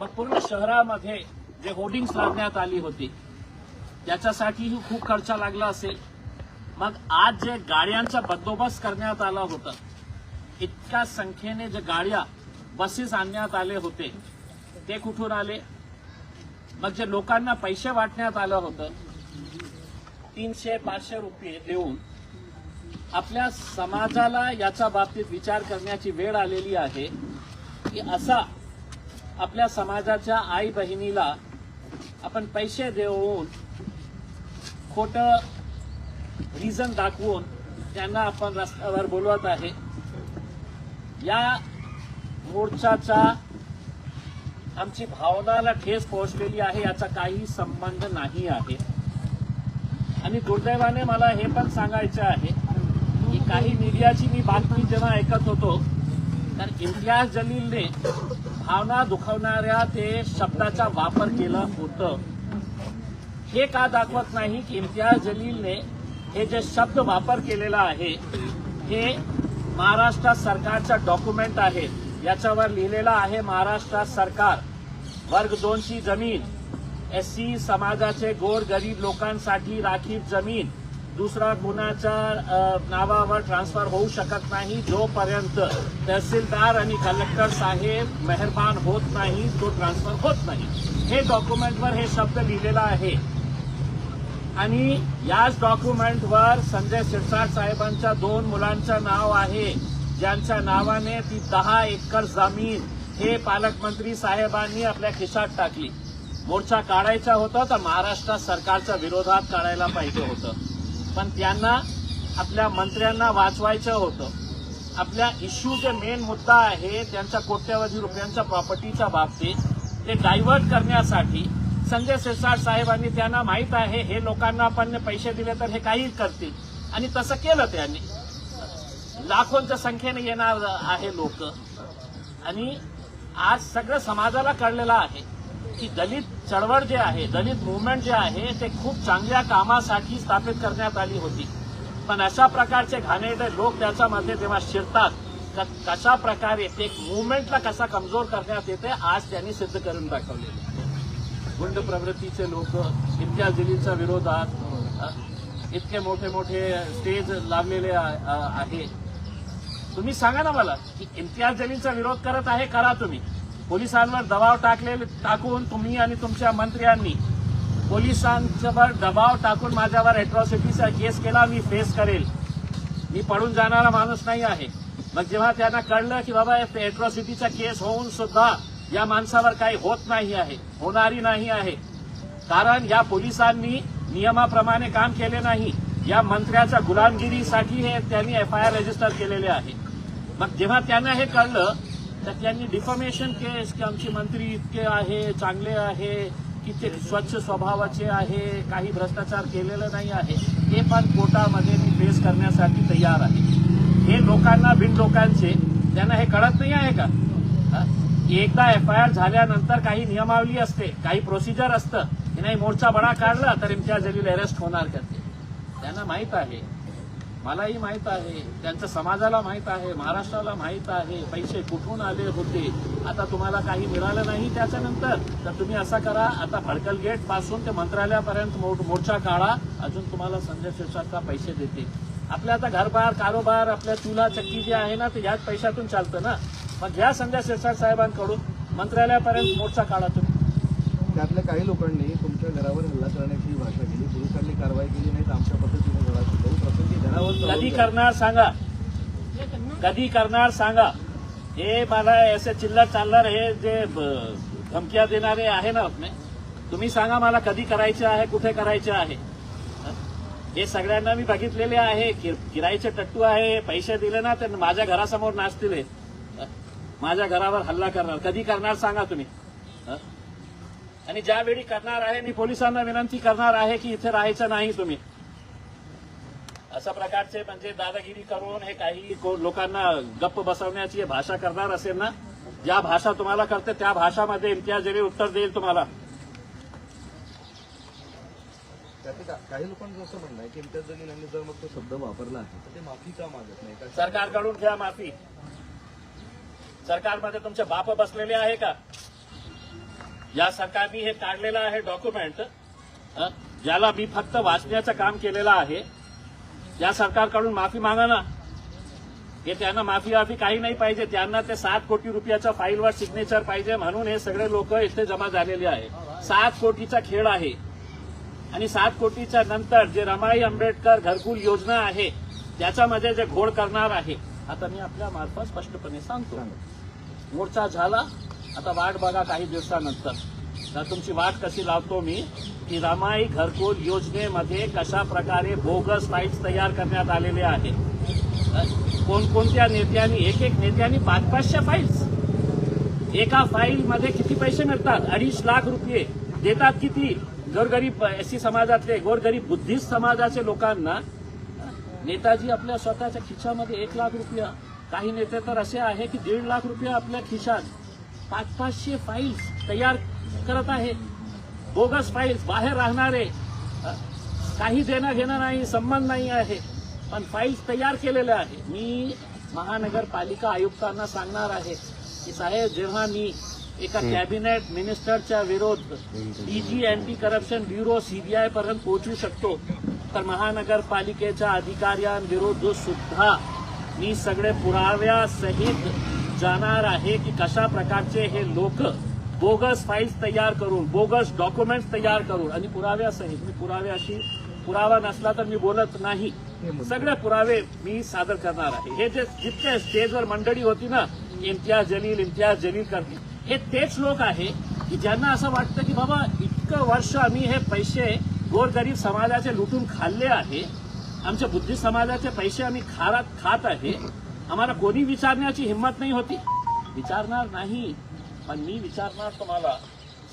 पण पूर्ण शहरामध्ये जे होर्डिंग्स लावण्यात आली होती त्याच्यासाठीही खूप खर्च लागला असेल. मग आज जे गाड्यांचा बंदोबस्त करण्यात आला होता इतक्या संख्येने जे गाड्या बसेस आणण्यात आले होते ते कुठून आले? मग जे लोकांना पैसे वाटण्यात आलं होतं तीनशे पाचशे रुपये देऊन आपल्या समाजाला याच्या बाबतीत विचार करण्याची वेळ आलेली आहे की असा आपल्या समाजाच्या आई बहिणीला आपण पैसे देऊन खोटं रिझन दाखवून त्यांना आपण रस्त्यावर बोलवत आहे. या मोर्चाचा आमची भावनाला ठेस पोहोचलेली आहे याचा काही संबंध नाही आहे. आणि दुर्दैवाने मला हे पण सांगायचं आहे की काही मीडियाची मी बातमी जेव्हा ऐकत होतो तर इम्तियाज जलीलने भावना दुखवणाऱ्या ते शब्दाचा वापर केला होतं. हे का दाखवत नाही की इम्तियाज जलीलने हे जे शब्द वापर केलेला आहे हे महाराष्ट्र सरकारचा डॉक्युमेंट आहे. याच्यावर लिहिलेलं आहे महाराष्ट्र सरकार वर्ग दोनची जमीन एस सी समाजाचे गोर गरीब लोकांसाठी राखीव जमीन दुसरा कुणाच्या नावावर ट्रान्सफर होऊ शकत नाही. जोपर्यंत तहसीलदार आणि कलेक्टर साहेब मेहरबान होत नाही तो ट्रान्सफर होत नाही. हे डॉक्युमेंटवर हे शब्द लिहिलेला आहे. आणि याच डॉक्युमेंटवर संजय शिरसाट साहेबांच्या दोन मुलांचं नाव आहे. ज्यांच्या नावाने ती दहा एकर जमीन हे पालकमंत्री साहेबांनी आपल्या खिशात टाकली. मोर्चा काढायचा होता तर महाराष्ट्र सरकारच्या विरोधात काढायला पाहिजे होतं. पण त्यांना आपल्या मंत्र्यांना वाचवायचं होतं. आपल्या इश्यू जे मेन मुद्दा आहे त्यांच्या कोट्यवधी रुपयांच्या प्रॉपर्टीच्या बाबतीत ते डायव्हर्ट करण्यासाठी संजय शिरसाट साहेबांनी त्यांना माहीत आहे हे लोकांना आपण पैसे दिले तर हे काही करतील. आणि तसं केलं त्यांनी. लाखोंच्या संख्येने येणार आहे लोक. आणि आज सगळं समाजाला कळलेलं आहे. की दलित चळवळ जे आहे दलित मुवमेंट जे आहे ते खूप चांगल्या कामासाठी स्थापित करण्यात आली होती. पण अशा प्रकारचे घाणेरडे लोक त्याच्यामध्ये जेव्हा शिरतात तर कशा प्रकारे ते मुवमेंटला कसा कमजोर करण्यात येते आज त्यांनी सिद्ध करून दाखवलेले गुंड प्रवृत्तीचे लोक इम्तियाज जलीलच्या विरोधात इतके मोठे मोठे स्टेज लावलेले आहे. तुम्ही सांगा ना मला की इम्तियाज जलीलचा विरोध करत आहे करा तुम्ही. पोलिसांवर दबाव टाकले टाकून तुम्ही आणि तुमच्या मंत्र्यांनी पोलिसांच्यावर दबाव टाकून माझ्यावर अॅट्रॉसिटीचा केस केला मी फेस करेल. मी पडून जाणारा माणूस नाही आहे. मग जेव्हा त्यांना कळलं की बाबा अॅट्रॉसिटीचा केस होऊन सुद्धा या माणसावर काही होत नाही आहे होणारी नाही आहे. कारण या पोलिसांनी नियमाप्रमाणे काम केले नाही. या मंत्र्याच्या गुलामगिरीसाठी हे त्यांनी एफ आय आर रजिस्टर केलेले आहे. मग जेव्हा त्यांना हे कळलं तर त्यांनी डिफॉर्मेशन केस की आमचे मंत्री इतके आहे चांगले आहे की ते स्वच्छ स्वभावाचे आहे काही भ्रष्टाचार केलेलं नाही आहे. हे पण कोर्टामध्ये मी फेस करण्यासाठी तयार आहे. हे लोकांना बिन लोकांचे त्यांना हे कळत नाही आहे का? एकदा एफ आय आर झाल्यानंतर काही नियमावली असते काही प्रोसिजर असतं. की नाही मोर्चा बडा काढला तर इम्तियाज जलील अरेस्ट होणार का ते? त्यांना माहीत आहे. मलाही माहीत आहे त्यांचं समाजाला माहीत आहे महाराष्ट्राला माहीत आहे पैसे कुठून आले होते आता तुम्हाला काही मिळालं नाही त्याच्यानंतर तर तुम्ही असं करा आता भडकल गेटपासून ते मंत्रालयापर्यंत मो- मोर्चा काढा अजून तुम्हाला संजय शिरसाटचा पैसे देते आपल्या आता घरबार कारोबार आपल्या चुला चक्की जे आहे ना ते याच पैशातून चालतं ना? मग घ्या संजय शिरसाट साहेबांकडून मंत्रालयापर्यंत मोर्चा काढा तुम्ही. त्यातल्या काही लोकांनी तुमच्या घरावर हल्ला करण्याची भाषा केली पोलिसांनी कारवाई केली नाही तर आमच्या पद्धतीने कधी करणार सांगा? कधी करणार सांगा? हे मला असे चिल्लर चालणार हे जे ब- धमक्या देणारे आहे ना आपले. तुम्ही सांगा मला कधी करायचे आहे कुठे करायचे आहे? हे सगळ्यांना मी बघितलेले आहे. किरायचे टट्टू आहे पैसे दिले ना तर माझ्या घरासमोर नाचतील माझ्या घरावर हल्ला करणार. कधी करणार सांगा तुम्ही? आणि ज्यावेळी करणार आहे मी पोलिसांना विनंती करणार आहे की इथे राहायचं नाही तुम्ही. अशा प्रकारचे म्हणजे दादागिरी करून हे काही लोकांना गप्प बसवण्याची भाषा करणार असेल ना ज्या भाषा तुम्हाला करते त्या भाषामध्ये इम्तियाज जलील उत्तर देईल तुम्हाला. काही लोकांचं असं म्हणणं आहे की इम्तियाज जलील यांनी जर मग तो शब्द वापरला आहे तर ते माफी का मागत नाही सरकारकडून घ्या माफी. सरकारमध्ये तुमचे बाप बसलेले आहे का? या सरकारने हे काढलेलं आहे डॉक्युमेंट ज्याला मी फक्त वाचण्याचं काम केलेलं आहे या सरकारकडून माफी मागा ना. हे त्यांना माफी वाफी काही नाही पाहिजे. त्यांना ते सात कोटी रुपयाच्या फाईलवर सिग्नेचर पाहिजे म्हणून हे सगळे लोक इथे जमा झालेले आहे. सात कोटीचा खेळ आहे. आणि सात कोटीच्या नंतर जे रमाई आंबेडकर घरकुल योजना आहे त्याच्यामध्ये जे घोड करणार आहे आता मी आपल्या मार्फत स्पष्टपणे सांगतो. मोर्चा झाला आता वाट बघा काही दिवसानंतर. तर तुमची वाट कशी लावतो मी? की रमाई घरकुल योजनेमध्ये कशा प्रकारे बोगस फाईल्स तयार करण्यात आलेले आहे कोणकोणत्या नेत्यांनी एक एक नेत्यांनी पाच पाचशे फाईल्स एका फाईलमध्ये किती पैसे मिळतात? अडीच लाख रुपये. देतात किती? गोरगरीब एस समाजातले गोरगरीब बुद्धिस्ट समाजाचे लोकांना. नेताजी आपल्या स्वतःच्या खिशामध्ये एक लाख रुपया. काही नेते तर असे आहे की दीड लाख रुपये आपल्या खिशात. पाच पाचशे फाईल्स तयार करत आहे बोगस फाईल्स बाहेर राहणारे काही देणं घेणं नाही संबंध नाही आहे. पण फाईल्स तयार केलेल्या आहे. मी महानगरपालिका आयुक्तांना सांगणार आहे की साहेब जेव्हा मी एका कॅबिनेट मिनिस्टरच्या विरोध DG anti corruption bureau CBI पर्यंत पोहोचू शकतो तर महानगरपालिकेच्या अधिकाऱ्यांविरुद्ध सुद्धा मी सगळे पुराव्यासहित जाणार आहे की कशा प्रकारचे हे लोक बोगस फाईल्स तयार करून बोगस डॉक्युमेंट्स तयार करून आणि पुराव्यासहित मी पुराव्याशी पुरावा नसला तर मी बोलत नाही. सगळे पुरावे मी सादर करणार आहे. हे जे जितके स्टेजवर मंडळी होती ना इम्तियाज जलील इम्तियाज जलील करते हे तेच लोक आहे की ज्यांना असं वाटतं की बाबा इतकं वर्ष आम्ही हे पैसे गोरगरीब समाजाचे लुटून खाल्ले आहे. आमच्या बुद्धिस्ट समाजाचे पैसे आम्ही खारात खात आहे. आम्हाला कोणी विचारण्याची हिंमत नाही होती. विचारणार नाही. पण मी विचारणार तुम्हाला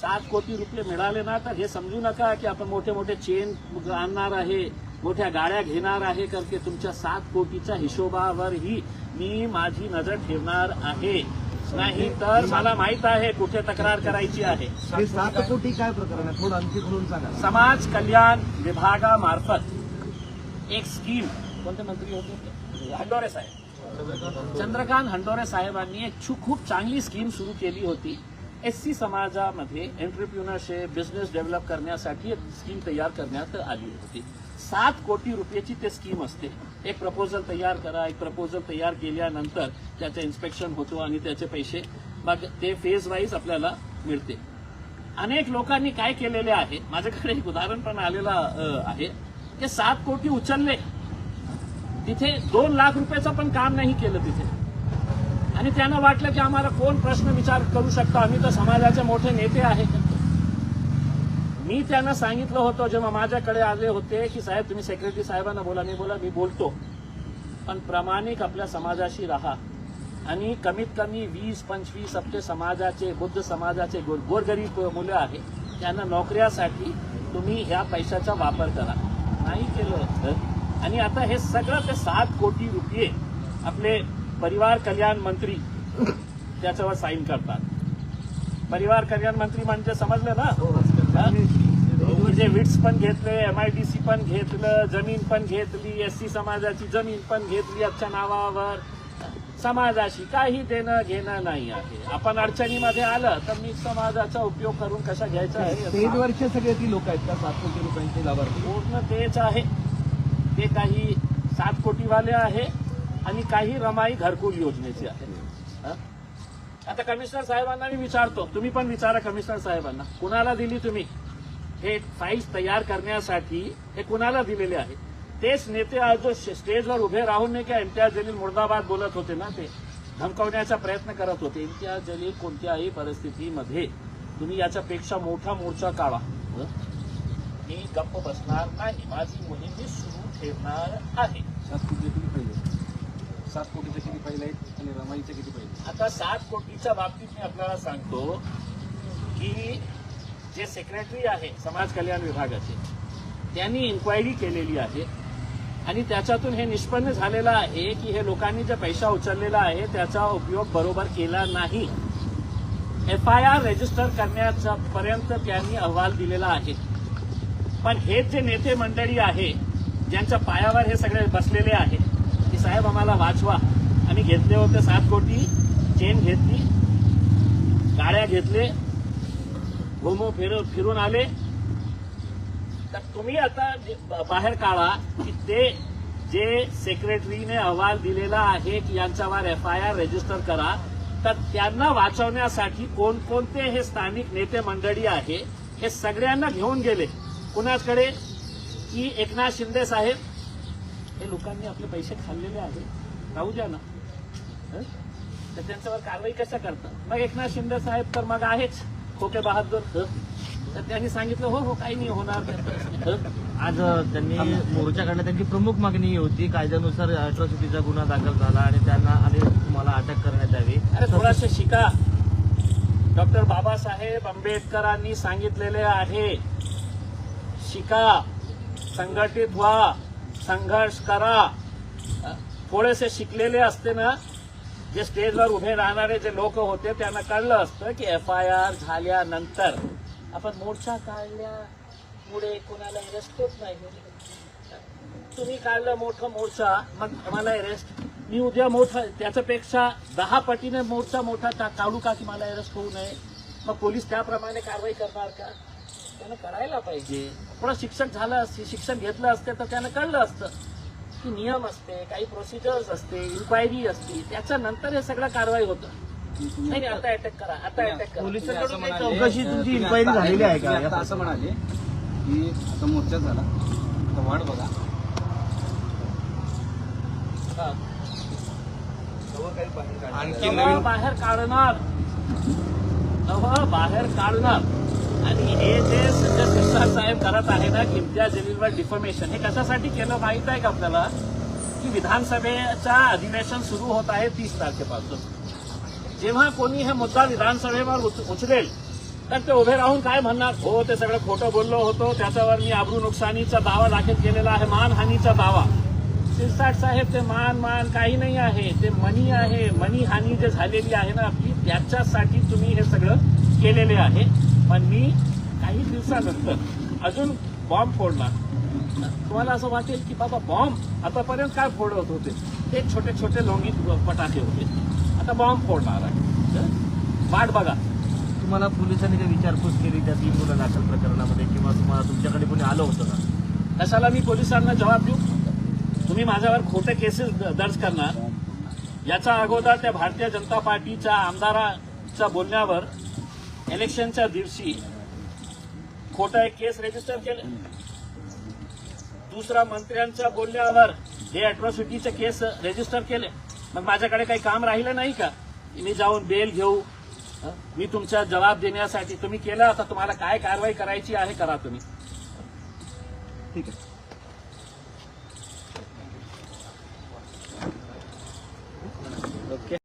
सात कोटी रुपये मिळाले ना तर हे समजू नका की आपण मोठे मोठे चेन आणणार आहे मोठ्या गाड्या घेणार आहे कारण की तुमच्या सात कोटीच्या हिशोबावरही मी माझी नजर ठेवणार आहे. नाही तर मला माहीत आहे कुठे तक्रार करायची आहे. हे सात कोटी काय प्रकरण आहे? थोडं आणखी खोलून सांगा. समाज कल्याण विभागामार्फत एक स्कीम कोणते मंत्री होते? हंडोरे साहेब. चंद्रकांत हंडोरे साहेबांनी एक खूप चांगली स्कीम सुरू केली होती. एस सी समाजामध्ये एंटरप्रिन्युअरशिप बिझनेस डेव्हलप करण्यासाठी एक स्कीम तयार करण्यात आली होती. सात कोटी रुपयाची ते स्कीम असते. एक प्रपोजल तयार करा एक प्रपोजल तयार केल्यानंतर त्याचं इन्स्पेक्शन होतो आणि त्याचे पैसे मग ते फेज वाईज आपल्याला मिळते. अनेक लोकांनी काय केलेले आहे? माझ्याकडे एक उदाहरण पण आलेलं आहे. ते सात कोटी उचलले. तिथे दोन लाख रुपयाचं पण काम नाही केलं तिथे. आणि त्यांना वाटलं की आम्हाला कोण प्रश्न विचार करू शकतो? आम्ही तर समाजाचे मोठे नेते आहेत मी त्यांना सांगितलं होतं जेव्हा माझ्याकडे आले होते की साहेब तुम्ही सेक्रेटरी साहेबांना बोला मी बोला मी बोलतो. पण प्रामाणिक आपल्या समाजाशी राहा. आणि कमीत कमी वीस पंचवीस आपले समाजाचे बुद्ध समाजाचे गोर- गोरगरीब मुलं आहे त्यांना नोकऱ्यासाठी तुम्ही ह्या पैशाचा वापर करा. नाही केलं तर? आणि आता हे सगळं ते सात कोटी रुपये आपले परिवार कल्याण मंत्री त्याच्यावर साईन करतात. परिवार कल्याण मंत्री म्हणजे समजलं ना? हा? म्हणजे विट्स पण घेतले एमआयडीसी पण घेतलं जमीन पण घेतली एस सी समाजाची जमीन पण घेतली आजच्या नावावर. समाजाशी काही देणं घेणं नाही आहे. आपण अडचणीमध्ये आलं तर मी समाजाचा उपयोग करून कशा घ्यायचा आहे? स्टेजवरचे सगळे ती लोक आहेत का? सात कोटी रुपयांचे लाभार्थी? पूर्ण तेच आहे. ते काही सात कोटीवाले आहे आणि काही रमाई घरकुल योजनेचे आहे. आता कमिशनर साहेबांना मी विचारतो. तुम्ही पण विचारा कमिशनर साहेबांना. कुणाला दिली तुम्ही? हे फाईल्स तयार करण्यासाठी हे कुणाला दिलेले आहे? तेच नेते आज जो स्टेजवर उभे राहून नाही का इम्तियाज जलील मुर्दाबाद बोलत होते ना ते? धमकवण्याचा प्रयत्न करत होते. इम्तियाज जलील कोणत्याही परिस्थितीमध्ये तुम्ही याच्यापेक्षा मोठा मोर्चा काढा. हं? मी गप्प बसणार नाही. माझी मुलींनी सुरू ठेवणार आहे. सात कोटी किती पहिले? सात कोटीचे किती पहिले आहेत आणि रमाईचे किती पहिले आता सात कोटीच्या बाबतीत मी आपल्याला सांगतो की जे सेक्रेटरी आहे समाज कल्याण विभागाचे त्यांनी इन्क्वायरी केलेली आहे आणि त्याच्यातून हे निष्पन्न झालेलं आहे की हे लोकांनी जे पैसा उचललेला आहे त्याचा उपयोग बरोबर केला नाही. एफ आय आर रजिस्टर करण्याचा पर्यंत त्यांनी अहवाल दिलेला आहे. पण हे जे नेते मंडळी आहे ज्यांच्या पायावर हे सगळे बसलेले आहे की साहेब आम्हाला वाचवा. आम्ही घेतले होते सात कोटी चेन घेतली गाड्या घेतले घुमो फिरून फिरून आले. तर तुम्ही आता जे बाहेर काढा की ते जे सेक्रेटरीने अहवाल दिलेला आहे की यांच्यावर एफ आय आर रजिस्टर करा तर त्यांना वाचवण्यासाठी कोणकोणते हे स्थानिक नेते मंडळी आहे हे सगळ्यांना घेऊन गेले. कुणाकडे की एकनाथ शिंदे साहेब हे लोकांनी आपले पैसे खाल्लेले आहेत. राहू द्या ना. हं? तर त्यांच्यावर कारवाई कशा करतात? मग एकनाथ शिंदे साहेब तर मग आहेच. खोके बहादूर? तर त्यांनी सांगितलं हो हो काही नाही होणार? आज त्यांनी मोर्चाकडनं त्यांची प्रमुख मागणी ही होती. कायद्यानुसार अॅट्रॉसिटीचा गुन्हा दाखल झाला आणि त्यांना आणि तुम्हाला अटक करण्यात यावी. अरे थोडासे शिका. डॉक्टर बाबासाहेब आंबेडकरांनी सांगितलेले आहे. शिका. संघटित व्हा संघर्ष करा. थोडेसे शिकलेले असते ना जे स्टेजवर उभे राहणारे जे लोक होते त्यांना कळलं असतं की एफ आय आर झाल्यानंतर आपण मोर्चा काढल्यामुळे कोणाला अरेस्ट होत नाही. तुम्ही काढलं मोठं मोर्चा मग मला अरेस्ट मी उद्या मोठा त्याच्यापेक्षा दहा पटीने मोर्चा मोठा का- काढू का की मला अरेस्ट होऊ नये. मग पोलीस त्याप्रमाणे कारवाई करणार का? त्यानं करायला पाहिजे. थोडं शिक्षक झालं असते शिक्षण घेतलं असते तर त्यानं कळलं असतं की नियम असते काही प्रोसिजर्स असते इन्क्वायरी असते. त्याच्यानंतर हे सगळं कारवाई होतं. नाही नाही, आता अटॅक करा आता अटॅक करा. पोलिसांकडून काही म्हणाले- चौकशी तुमची तुम्ही इन्क्वायरी आता- झालेली आहे तुम्ही का आता असं म्हणाले की आता मोर्चा झाला. आता वाट बघा. आणखी बाहेर काढणार. बाहेर काढणार. आणि हे जे संजय शिरसाट साहेब करत आहे ना इम्तियाज जलीलवर डिफॉर्मेशन हे कशासाठी केलं माहीत आहे का आपल्याला? की विधानसभेचा अधिवेशन सुरू होत आहे तीस तारखेपासून. जेव्हा कोणी हे मुद्दा विधानसभेवर उच- उचलेल तर ते उभे राहून काय म्हणणार? हो ते सगळं खोटं बोललो होतो त्याच्यावर मी आबरू नुकसानीचा दावा दाखल केलेला आहे मानहानीचा दावा. शिरसाट साहेब ते मान मान काही नाही आहे ते मनी आहे मनी हानी जे झालेली आहे ना आपली त्याच्यासाठी तुम्ही हे सगळं केलेले आहे. पण मी काही दिवसानंतर अजून बॉम्ब फोडणार. तुम्हाला असं वाटेल की बाबा बॉम्ब आतापर्यंत काय फोडत होते? ते छोटे छोटे लोंगी पटाके होते. आता बॉम्ब फोडणार आहे? वाट बघा. तुम्हाला पोलिसांनी काही विचारपूस केली त्या तीन गुन्हा दाखल प्रकरणामध्ये किंवा तुम्हाला तुमच्याकडे कोणी आलं होतं का? कशाला मी पोलिसांना जबाब देऊ? तुम्ही माझ्यावर खोटे केसेस दर्ज करणार. याचा अगोदर त्या भारतीय जनता पार्टीच्या आमदाराच्या बोलण्यावर इलेक्शनच्या दिवशी खोटा एक केस रजिस्टर केलं. दुसरा मंत्र्यांच्या बोलण्यावर हे अॅट्रॉसिटीचे केस रजिस्टर केले. मग माझ्याकडे काही काम राहिलं नाही का? मी जाऊन बेल घेऊ. मी तुमचा जबाब देण्यासाठी तुम्ही केलं आता तुम्हाला काय कारवाई करायची आहे करा तुम्ही. ठीक आहे.